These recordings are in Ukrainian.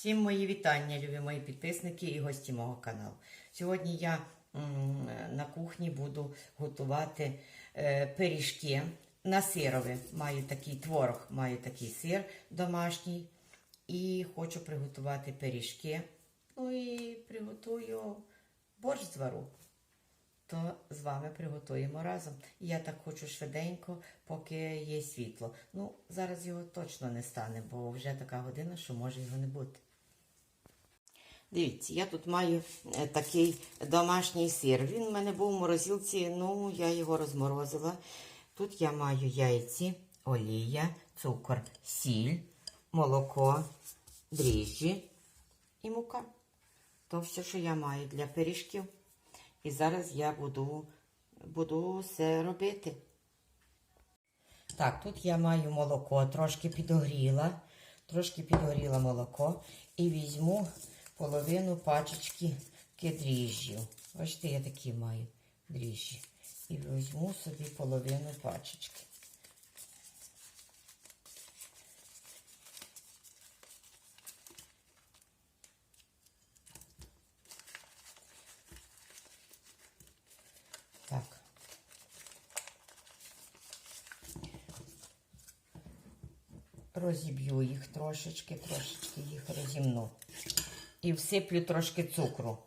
Всім мої вітання, любі мої підписники і гості мого каналу. Сьогодні я на кухні буду готувати е, пиріжки на сирові. Маю такий творог, маю такий сир домашній. І хочу приготувати пиріжки. Ну і приготую борщ звару. То з вами приготуємо разом. Я так хочу швиденько, поки є світло. Ну, зараз його точно не стане, бо вже така година, що може його не бути. Дивіться, я тут маю е, такий домашній сир. Він в мене був у морозилці, ну я його розморозила. Тут я маю яйці, олія, цукор, сіль, молоко, дріжджі і мука. То все, що я маю для пиріжків. І зараз я буду, буду все робити. Так, тут я маю молоко, трошки підогріла, трошки підогріла молоко і візьму половину пачечки дріжджів. Бачите, я такі маю дріжджі. І візьму собі половину пачечки. Так. Розіб'ю їх трошечки, трошечки їх розімну. І всиплю трошки цукру.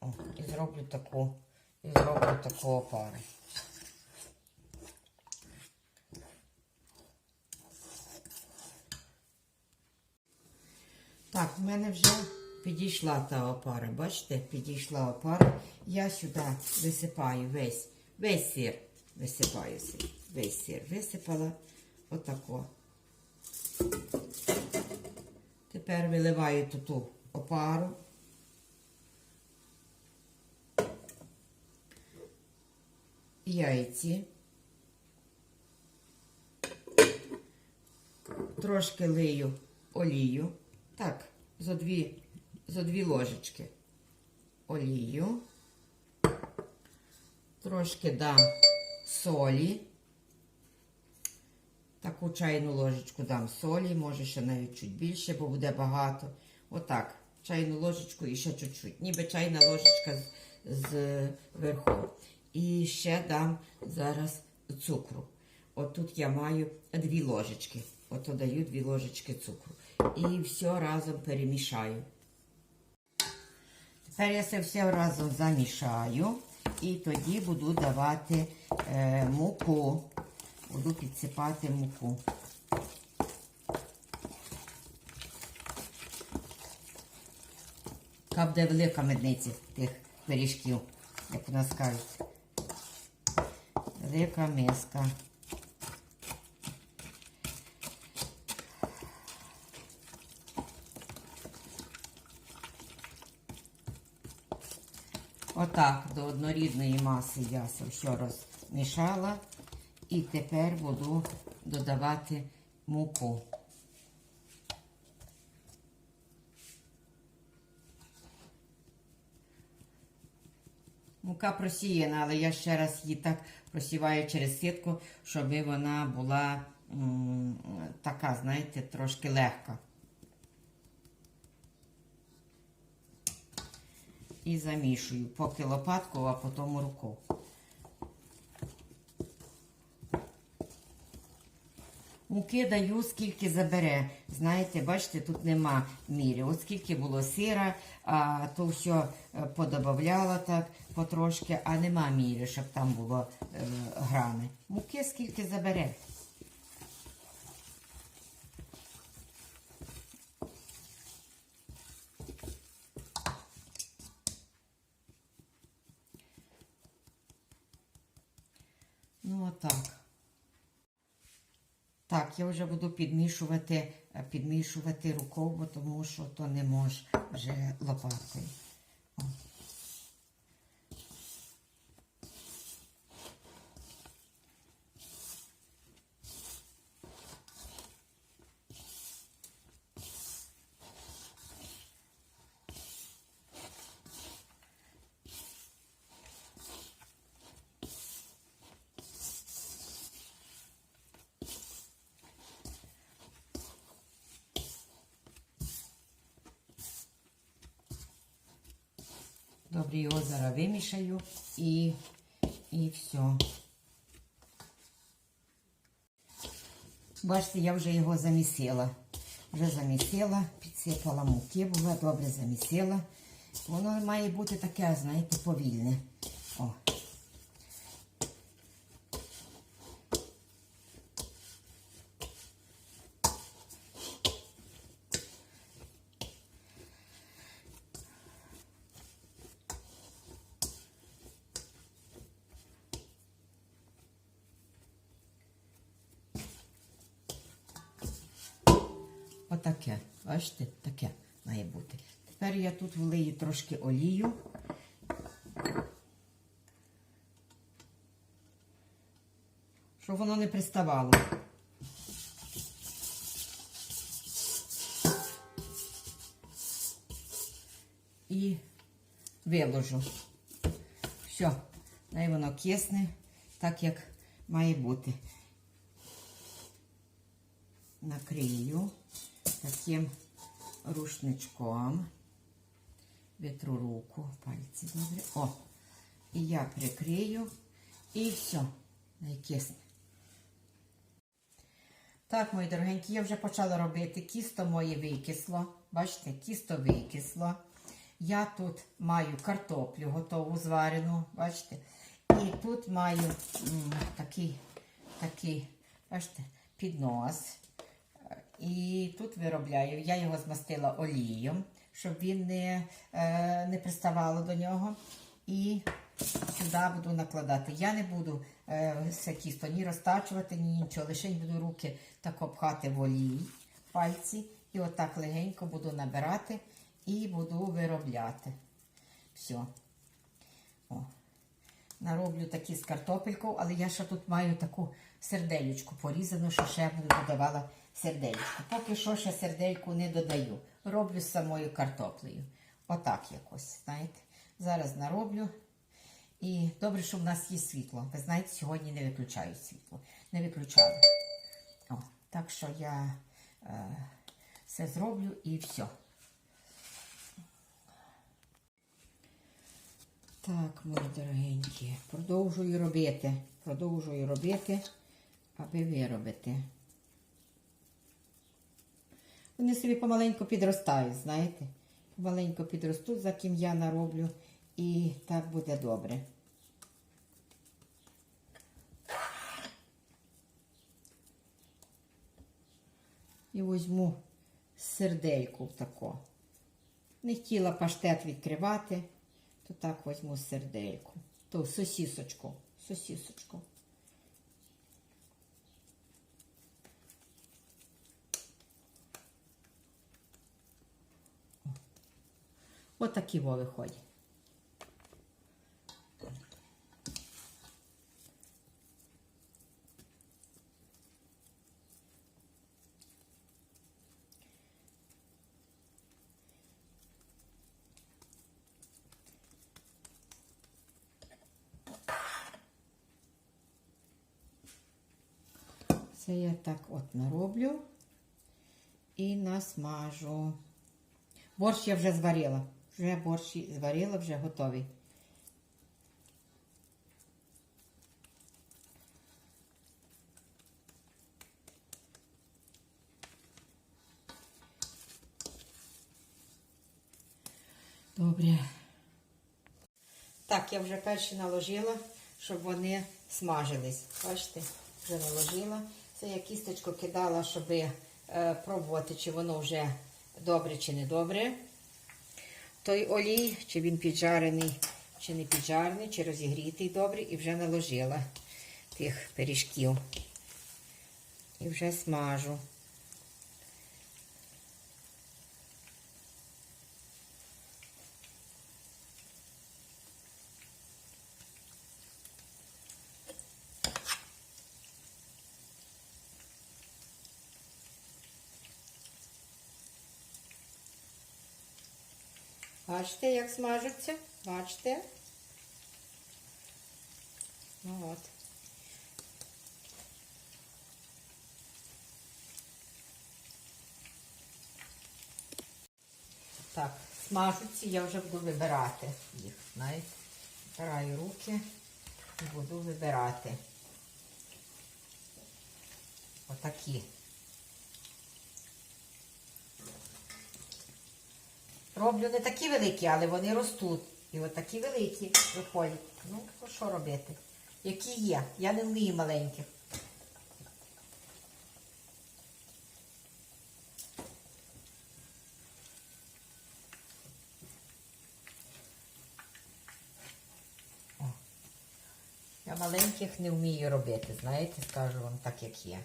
О, і зроблю таку, і зроблю таку опару. Так, в мене вже підійшла та опара. Бачите, підійшла опара. Я сюди висипаю весь, весь сир. Висипаю сир. Весь сир висипала. Отако. Тепер виливаю ту опару. Яйці. Трошки лию олію. Так, зо дві, зо дві ложечки олію. Трошки дам солі. Таку чайну ложечку дам солі, може ще навіть чуть більше, бо буде багато. Отак. Чайну ложечку і ще чуть-чуть. Ніби чайна ложечка з, з верху. І ще дам зараз цукру. Отут я маю дві ложечки. Ото даю дві ложечки цукру. І все разом перемішаю. Тепер я це все разом замішаю. І тоді буду давати е, муку. Буду підсипати муку. Яка буде велика медниця тих пиріжків, як у нас кажуть. Велика миска. Отак до однорідної маси я все розмішала. І тепер буду додавати муку. Мука просіяна, але я ще раз її так просіваю через сітку, щоб вона була така, знаєте, трошки легка. І замішую, поки лопаткою, а потім рукою. Муки даю, скільки забере. Знаєте, бачите, тут нема мірі. От скільки було сира, а то все е, подобавляла так потрошки, а нема мірі, щоб там було е, грами. Муки скільки забере. Ну, отак. Так, я вже буду підмішувати, е, підмішувати рукою, тому що то не може вже лопаткою. Добре, його зараз вимішаю і, все. Бачите, я вже його замісила. Вже замісила, підсипала муки, була добре замісила. Воно має бути таке, знаєте, повільне. О. Отаке. Бачите, таке має бути. Тепер я тут влию трошки олію. Щоб воно не приставало. І виложу. Все, дай воно кисне, так як має бути. Накрию таким рушничком. Витру руку, пальці добре. О! І я прикрию. І все, найкисне. Так, мої дорогенькі, я вже почала робити. Кісто моє викисло. Бачите, кісто викисло. Я тут маю картоплю готову зварену, бачите. І тут маю м, такий, такий, бачите, піднос. І тут виробляю. Я його змастила олією, щоб він не, е, не приставало до нього. І сюди буду накладати. Я не буду е, все тісто ні розтачувати, ні нічого. Лише буду руки так обхати в олії, пальці. І отак легенько буду набирати і буду виробляти. Все. О. Нароблю такі з картопелькою, але я ще тут маю таку сердельку порізану, що ще буду додавала сердельку. Поки що ще сердельку не додаю. Роблю з самою картоплею. Отак якось, знаєте. Зараз нароблю. І добре, що в нас є світло. Ви знаєте, сьогодні не виключають світло. Не виключали. О, так що я е, все зроблю і все. Так, мої дорогенькі, продовжую робити. Продовжую робити, аби виробити. Вони собі помаленьку підростають, знаєте? Помаленьку підростуть, за ким я нароблю, і так буде добре. І візьму сердельку тако. Не хотіла паштет відкривати, то так візьму сердельку. То сосісочку. Сосісочку. Отакі во виходять. Це я так от нароблю і насмажу. Борщ я вже зварила. Вже борщ зварила, вже готовий. Добре. Так, я вже перші наложила, щоб вони смажились. Бачите, вже наложила. Це я кісточку кидала, щоб е, пробувати, чи воно вже добре, чи не добре. Той олій, чи він піджарений, чи не піджарений, чи розігрітий добре, і вже наложила тих пиріжків. І вже смажу. Бачите, як смажуться? Бачите? Ну от. Так, смажуться, я вже буду вибирати їх. Знаєте, збираю руки і буду вибирати. Отакі. Роблю не такі великі, але вони ростуть. І от такі великі виходять. Ну, що робити? Які є? Я не вмію маленьких. Я маленьких не вмію робити, знаєте, скажу вам так, як є.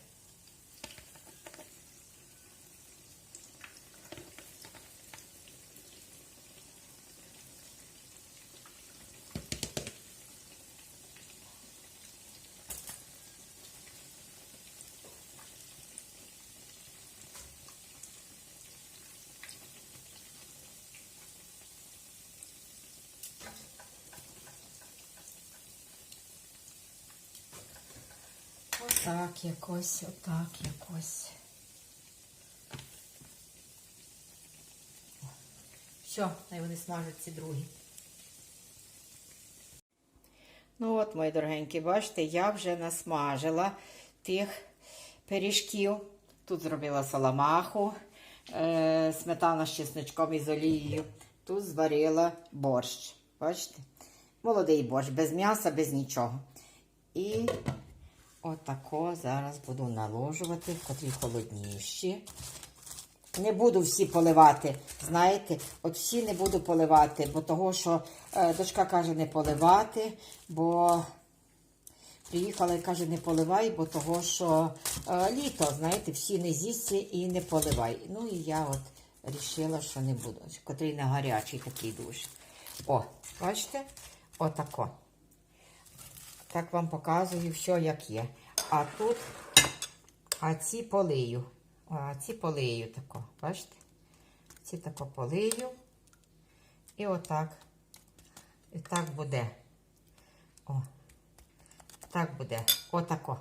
Отак якось, отак якось. Все, хай вони смажуть ці другі. Ну от, мої дорогенькі, бачите, я вже насмажила тих пиріжків. Тут зробила саламаху, е, сметана з чесночком і з олією. Тут зварила борщ. Бачите? Молодий борщ, без м'яса, без нічого. І Отако зараз буду наложувати, котрі холодніші. Не буду всі поливати. Знаєте, от всі не буду поливати, бо того, що е, дочка каже не поливати, бо приїхала і каже, не поливай, бо того, що е, літо, знаєте, всі не з'їсться і не поливай. Ну і я от вирішила, що не буду. Котрий не гарячий такий дуже. О, бачите? Отако. Так вам показую все, як є. А тут, а ці полию. А ці полию тако, бачите? Ці тако полию. І отак. І так буде. О. Так буде. Отако.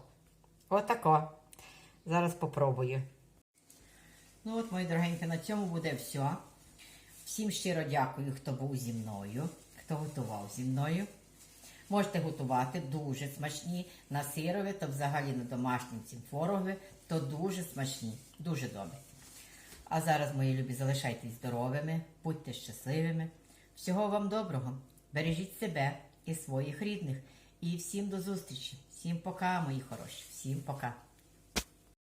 Отако. Зараз попробую. Ну от, мої дорогенькі, на цьому буде все. Всім щиро дякую, хто був зі мною, хто готував зі мною. Можете готувати дуже смачні на сирові, то взагалі на домашнім цім форогові, то дуже смачні, дуже добре. А зараз, мої любі, залишайтесь здоровими, будьте щасливими. Всього вам доброго. Бережіть себе і своїх рідних. І всім до зустрічі. Всім пока, мої хороші. Всім пока.